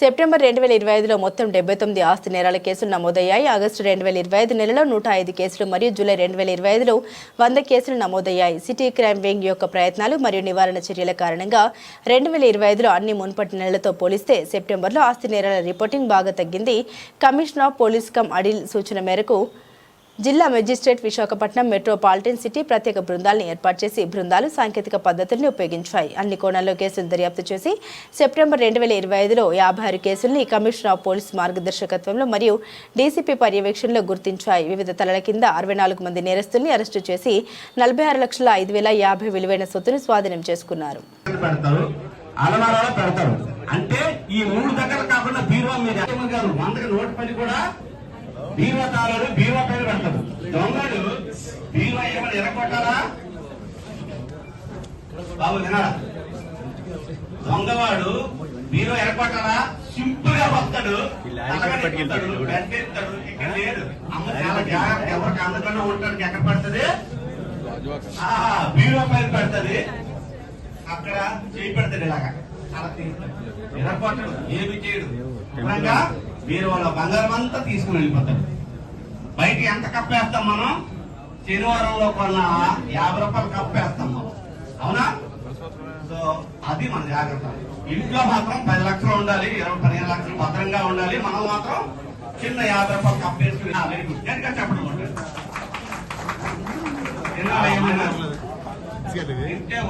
September రెండు వేల ఇరవై ఐదులో మొత్తం డెబ్బై తొమ్మిది ఆస్తి నేరాల కేసులు నమోదయ్యాయి. ఆగస్టు రెండు వేల ఇరవై ఐదు నెలలో నూట ఐదు కేసులు మరియు జూలై రెండు వేల ఇరవై ఐదులో వంద కేసులు నమోదయ్యాయి. సిటీ క్రైమ్ వింగ్ యొక్క ప్రయత్నాలు మరియు నివారణ చర్యల కారణంగా రెండు వేల ఇరవై ఐదులో అన్ని మున్పటి నెలలతో పోలిస్తే సెప్టెంబర్లో ఆస్తి నేరాల రిపోర్టింగ్ బాగా తగ్గింది. కమిషనర్ ఆఫ్ పోలీస్ కమ్ అడిల్ సూచన మేరకు జిల్లా మెజిస్ట్రేట్ విశాఖపట్నం మెట్రోపాలిటన్ సిటీ ప్రత్యేక బృందాలను ఏర్పాటు చేసి బృందాలు సాంకేతిక పద్ధతుల్ని ఉపయోగించాయి. అన్ని కోణాల్లో కేసులు దర్యాప్తు చేసి సెప్టెంబర్ రెండు వేల ఇరవై ఐదులో యాభై ఆరు కేసుల్ని కమిషనర్ ఆఫ్ పోలీస్ మార్గదర్శకత్వంలో మరియు డీసీపీ పర్యవేక్షణలో గుర్తించాయి. వివిధ తలల కింద అరవై నాలుగు మంది నేరస్తుల్ని అరెస్టు చేసి నలభై ఆరు లక్షల ఐదు వేల యాభై విలువైన సొత్తును స్వాధీనం చేసుకున్నారు. అంటే ఈ మూడు దగ్గర కాకుండా బీరువా మీద. గారు వందకి నోటి పని కూడా బీరువా తాళాలు బీరువా పైన పెడతారు. దొంగలు బీరువా ఏమైనా ఎరగొట్టారా బాబు వినారా దొంగవాడు బీరువా ఎరగొట్టారా సింపుల్గా వస్తాడు ఇక్కడ లేడు. అమ్మ చాలా జాగ్రత్త ఎవరికి అందకుండా ఉంటాడు ఎక్కడ పడుతుంది? బీరువా పైన పెడుతుంది. అక్కడ చేయి పెడతాడు ఇలాగా. అలా ఎర్రపట్టడు ఏమి చేయడు. మీరు వాళ్ళ బంగారం అంతా తీసుకుని వెళ్ళిపోతాడు బయట ఎంత కప్పేస్తాం మనం? శనివారంలో కొన్న యాభై రూపాయలు కప్పేస్తాం మనం. అవునా? సో అది మన జాగ్రత్త. ఇంట్లో మాత్రం పది లక్షలు ఉండాలి ఇరవై పదిహేను లక్షలు భద్రంగా ఉండాలి. మనం మాత్రం చిన్న యాభై రూపాయలు కప్పేసుకుని వెరీ గుడ్ గట్టిగా చెప్పడం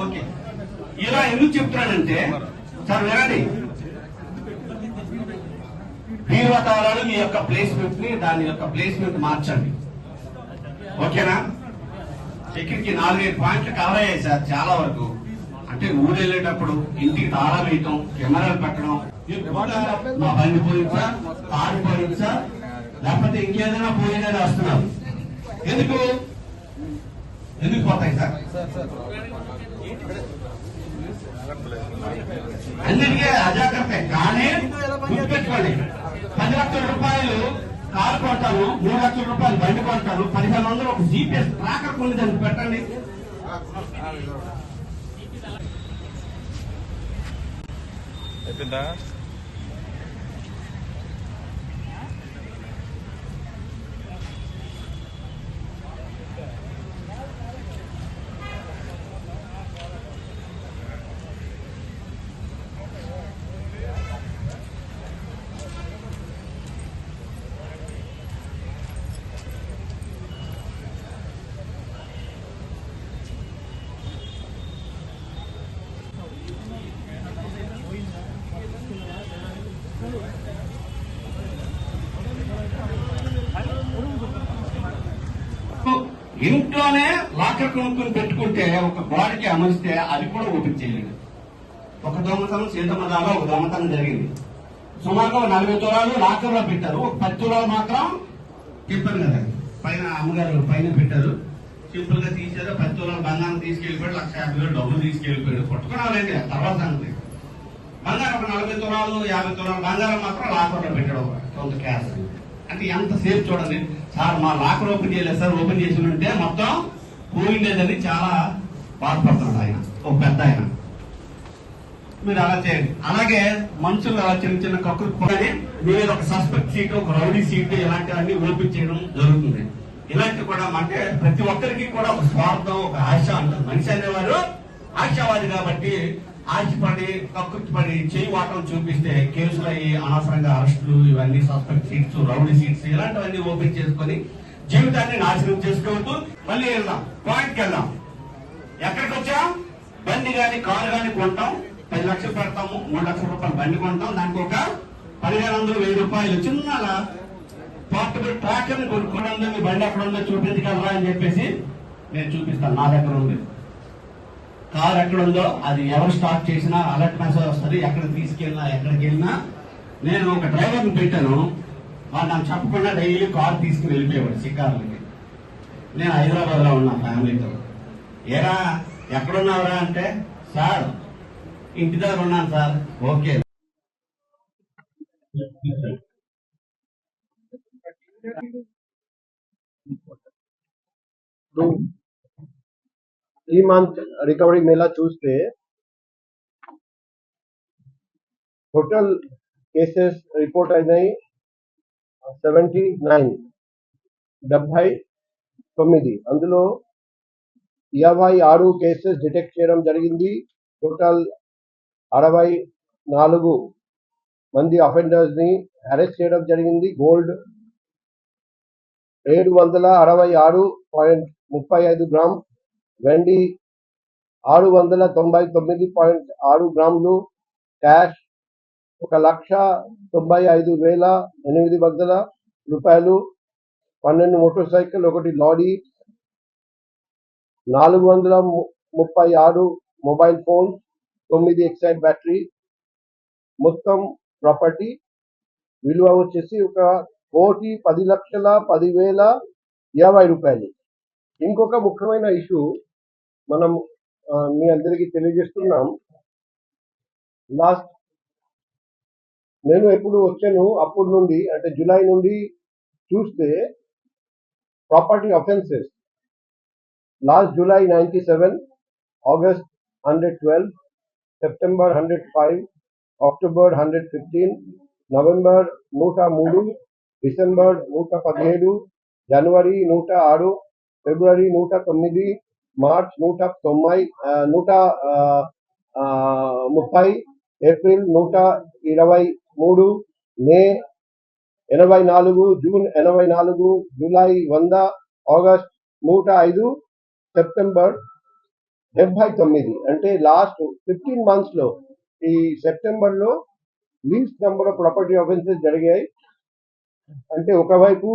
ఓకే. ఇలా ఎందుకు చెప్తున్నానంటే సార్ వినండి. బీరువా మీ యొక్క ప్లేస్మెంట్ని దాని యొక్క ప్లేస్మెంట్ మార్చండి. ఓకేనా? సెక్యూరిటీ నాలుగైదు పాయింట్లు కవర్ అయ్యాయి సార్ చాలా వరకు. అంటే ఊరు వెళ్ళేటప్పుడు ఇంటికి తాళం వేయటం కెమెరాలు పెట్టడం మా బండి పోయించా కారు పోయించా లేకపోతే ఇంకేదైనా పోయిందని వస్తున్నారు. ఎందుకు? ఎందుకు పోతాయి సార్? అన్నిటికీ అజాగ్రత్త కానీ గుర్తుపెట్టుకోండి. లక్షల రూపాయలు కారు కొంటాను మూడు లక్షల రూపాయలు బండి కొంటాను పదిహేను వందలు ఒక జీపీఎస్ ట్రాకర్ కొని దానికి పెట్టండి. అయిపోయిందా? ఇంట్లోనే లాకర్ కొనుక్కొని పెట్టుకుంటే ఒక గోడకి అమరిస్తే అది కూడా ఓపెన్ చేయలేదు. ఒక దొంగతనం సీతమ్మదాలో ఒక దొంగతనం జరిగింది. సుమారుగా నలభై తులాలు లాకర్లో పెట్టారు. ఒక పది తులాలు మాత్రం చెప్పాను కదా పైన అమ్మగారు పైన పెట్టారు. సింపుల్గా తీసారు పది తులాలు బంగారం తీసుకెళ్ళిపోయాడు లక్ష యాభై వేలు డబ్బులు తీసుకెళ్ళిపోయాడు పట్టుకున్నారండి తర్వాత సంగతి బంగారం ఒక నలభై తులాలు యాభై తులాలు బంగారం మాత్రం లాకర్లో పెట్టడం పెట్టాడు కొంత క్యాష్. అంటే ఎంతసేపు చూడండి. సార్ మా లాకర్ ఓపెన్ చేయలేదు సార్. ఓపెన్ చేసి ఉంటే మొత్తం పోయిండేదని చాలా బాధపడుతున్నాడు ఆయన. ఒక పెద్ద ఆయన. మీరు అలా చేయండి. అలాగే మనుషులు అలా చిన్న చిన్న కక్కులు పోయి మీద ఒక సస్పెక్ట్ సీట్ ఒక రౌడీ సీట్ ఇలాంటివన్నీ ఓపెన్ చేయడం జరుగుతుంది. ఇలాంటి కూడా అంటే ప్రతి ఒక్కరికి కూడా ఒక స్వార్థం ఒక ఆశ అంటారు. మనిషి అనేవారు ఆశావాది కాబట్టి ఆశపడి కక్కుర్తి చేయి వాటం చూపిస్తే కేసులు అయ్యి అనవసరంగా అరెస్టులు ఇవన్నీ సస్పెక్ట్ సీట్స్ రౌడీ సీట్స్ ఇలాంటివన్నీ ఓపెన్ చేసుకొని జీవితాన్ని నాశనం చేసుకోవద్దు మళ్ళీ వెళ్దాం. పాయింట్కి వెళ్దాం. ఎక్కడికి వచ్చాం? బండి కానీ కారు కానీ కొంటాం. పది లక్షలు పెడతాము మూడు లక్షల రూపాయలు బండి కొంటాం. దానికి ఒక పదిహేను వందలు వెయ్యి రూపాయలు చిన్న పోర్టబుల్ ట్రాక్టర్ కొనుక్కోవడం మీ బండి ఎక్కడ ఉందో చూపించగలరా అని చెప్పేసి నేను చూపిస్తాను. నా దగ్గర ఉంది. కార్ ఎక్కడ ఉందో అది ఎవరు స్టార్ట్ చేసినా అలర్ట్ మెసేజ్ వస్తుంది ఎక్కడ తీసుకెళ్ళినా ఎక్కడికి వెళ్ళినా. నేను ఒక డ్రైవర్ని పెట్టాను. వాడు నాకు చెప్పకుండా డైలీ కార్ తీసుకుని వెళ్ళిపోయేవాడు షికార్లకి నేను హైదరాబాద్లో ఉన్నా ఫ్యామిలీతో. ఏరా ఎక్కడున్నావురా అంటే సార్ ఇంటి దగ్గర ఉన్నాను సార్. ఓకే. ఇప్పుడు ఈ మంత్ రికవరీ మేళా చూస్తే టోటల్ కేసెస్ రిపోర్ట్ అయినాయి సెవెంటీ నైన్ డెబ్బై తొమ్మిది. అందులో ఇరవై ఆరు కేసెస్ డిటెక్ట్ చేయడం జరిగింది. టోటల్ అరవై నాలుగు మంది అఫెండర్స్ని అరెస్ట్ చేయడం జరిగింది. గోల్డ్ ఏడు వందల అరవై ఆరు పాయింట్ ముప్పై ఐదు గ్రామ్ వెండి ఆరు వందల తొంభై తొమ్మిది పాయింట్ ఆరు గ్రాములు క్యాష్ ఒక లక్ష తొంభై ఐదు వేల ఎనిమిది వందల రూపాయలు పన్నెండు మోటార్ సైకిల్ ఒకటి లారీ నాలుగు వందల ముప్పై ఆరు మొబైల్ ఫోన్ తొమ్మిది ఎక్సైడ్ బ్యాటరీ. మొత్తం ప్రాపర్టీ విలువ వచ్చేసి ఒక కోటి పది లక్షల పదివేల యాభై రూపాయలు. ఇంకొక ముఖ్యమైన ఇష్యూ మనం మీ అందరికీ తెలియజేస్తున్నాం. లాస్ట్ నేను ఎప్పుడు వచ్చాను అప్పటి నుండి అంటే జూలై నుండి చూస్తే property offences last July ninety seven August hundred twelve September hundred five October hundred fifteen November నూట మూడు డిసెంబర్ నూట పదిహేడు జనవరి నూట ఆరు ఫిబ్రవరి నూట తొమ్మిది మార్చ్ నూట తొంభై నూట ముప్పై ఏప్రిల్ నూట ఇరవై మూడు మే ఎనభై నాలుగు జూన్ ఎనభై నాలుగు జూలై వంద ఆగస్ట్ నూట ఐదు సెప్టెంబర్ డెబ్బై తొమ్మిది. అంటే లాస్ట్ ఫిఫ్టీన్ మంత్స్లో ఈ సెప్టెంబర్లో least least number of property offences జరిగాయి. అంటే ఒకవైపు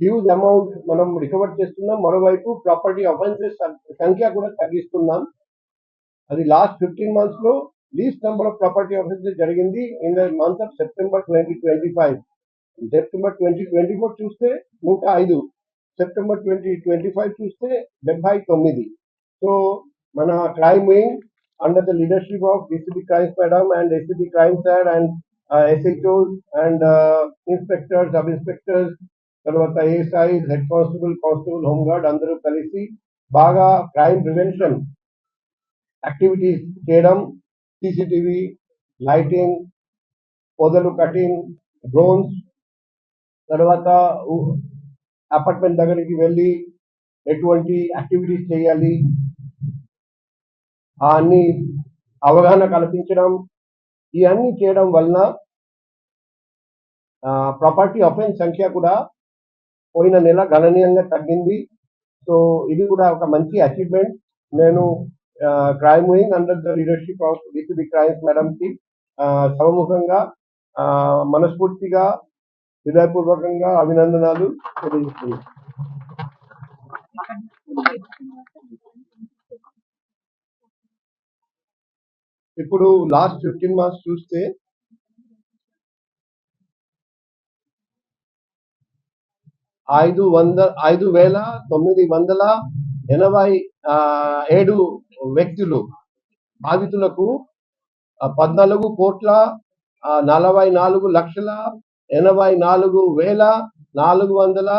హ్యూజ్ అమౌంట్ మనం రికవర్ చేస్తున్నాం. మరోవైపు ప్రాపర్టీ అఫెన్సెస్ సంఖ్య కూడా తగ్గిస్తున్నాం. అది లాస్ట్ ఫిఫ్టీన్ మంత్స్లో least number of property offences జరిగింది in the month of September twenty twenty five September twenty twenty four చూస్తే నూట ఐదు. సెప్టెంబర్ ట్వంటీ ట్వంటీ ఫైవ్ చూస్తే డెబ్బై తొమ్మిది. సో మన crime wing under the leadership of DCP crimes madam and SCB crime sir and SHOs and inspectors sub inspectors తర్వాత ASI head constable constable home guard అందరూ కలిసి బాగా క్రైమ్ ప్రివెన్షన్ యాక్టివిటీస్ చేయడం CCTV lighting పొదలు cutting drones తర్వాత apartment దగ్గరికి వెళ్ళి ఎటువంటి యాక్టివిటీస్ చేయాలి అన్ని అవగాహన కల్పించడం ఇవన్నీ చేయడం వలన ప్రాపర్టీ అఫెన్స్ సంఖ్య కూడా పోయిన నెల గణనీయంగా తగ్గింది. సో ఇది కూడా ఒక మంచి అచీవ్మెంట్ నేను crime wing under the leadership of DCB crimes madam కి మనస్ఫూర్తిగా హృదయపూర్వకంగా అభినందనాలు తెలియజేస్తున్నాను. ఇప్పుడు లాస్ట్ ఫిఫ్టీన్ మంత్స్ చూస్తే ఐదు వంద ఐదు వేల తొమ్మిది వందల ఎనభై ఏడు వ్యక్తులు బాధితులకు పద్నాలుగు కోట్ల నలభై నాలుగు లక్షల ఎనభై నాలుగు వేల నాలుగు వందల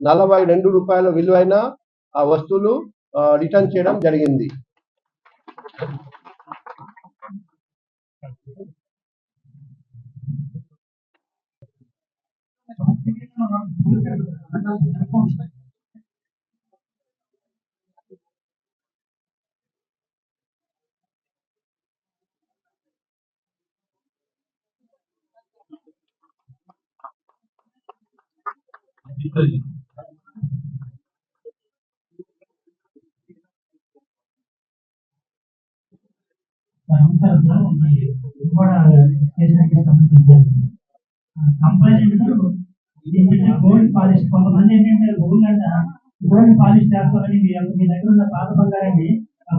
నలభై రెండు రూపాయల విలువైన వస్తువులు రిటర్న్ చేయడం జరిగింది. అంశాలతో కూడా చేసినట్టు సంబంధించారు కంప్లైంట్ ఏంటంటే గోల్డ్ పాలిష్ కొంతమంది ఏంటంటే గోల్డ్ అంట గోల్డ్ పాలిష్ చేస్తామని మీ యొక్క మీ దగ్గర ఉన్న పాత బంగారాన్ని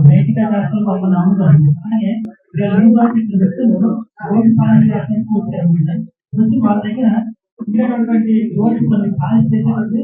బయటిగా చేస్తారు కొంతమంది అమ్ముతారు అలాగే వీళ్ళు ఇద్దరు వ్యక్తులు గోల్డ్ పాలిష్ చేస్తానికి వచ్చారు వచ్చి వాళ్ళ దగ్గర ఉండేటటువంటి గోల్డ్ కొన్ని పాలిష్ చేసేటప్పుడు